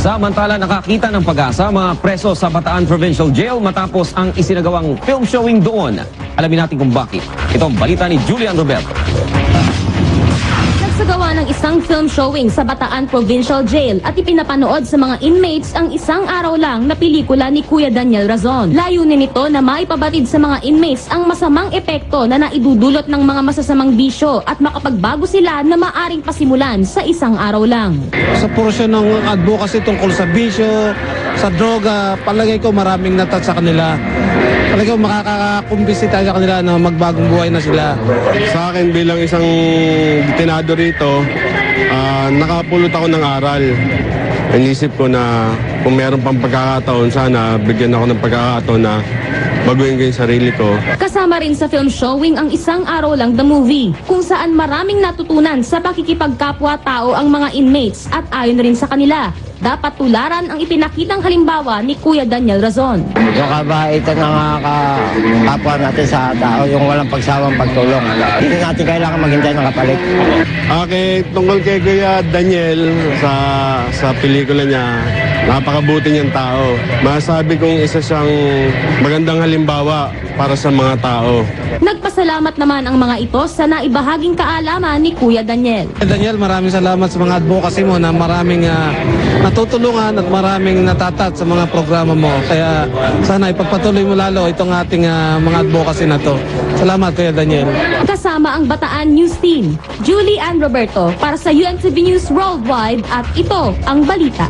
Samantala nakakita ng pag-asa mga preso sa Bataan Provincial Jail matapos ang isinagawang film showing doon. Alamin natin kung bakit. Ito ang balita ni Julian Roberto. Ng isang film showing sa Bataan Provincial Jail at ipinapanood sa mga inmates ang isang araw lang na pelikula ni Kuya Daniel Razon. Layunin nito na maipabatid sa mga inmates ang masamang epekto na naidudulot ng mga masasamang bisyo at makapagbago sila na maaring pasimulan sa isang araw lang. sa porsyon ng advocacy tungkol sa bisyo, sa droga, palagay ko maraming natat sa kanila. Palagay ko makakakumbisi tayo sa kanila na magbagong buhay na sila. Sa akin bilang isang detenado rito, ah, nakapulot ako ng aral. Inisip ko na kung meron pang pagkakataon, sana bigyan ako ng pagkakataon na baguhin ko yung sarili ko. Kasama rin sa film showing ang isang araw lang the movie, kung saan maraming natutunan sa pakikipagkapwa-tao ang mga inmates at ayon rin sa kanila. Dapat tularan ang ipinakitang halimbawa ni Kuya Daniel Razon. Yung kabaitan ng mga ka- kapwa natin sa tao, yung walang pagsawang pagtulong. Hindi natin kailangan maghintay ng kapalit. Okay, tungkol kay Kuya Daniel sa sa pelikula niya, napakabuti niyang tao. Masabi kong isa siyang magandang halimbawa para sa mga tao. Nagpasalamat naman ang mga ito sa naibahaging kaalaman ni Kuya Daniel. Daniel, maraming salamat sa mga advocacy mo na maraming ah, natutulungan at maraming natatat sa mga programa mo. Kaya sana ipagpatuloy mo lalo itong ating ah, mga advocacy na to. Salamat Kuya Daniel. Kasama ang Bataan News Team, Julie Ann Roberto para sa UNTV News Worldwide at ito ang balita.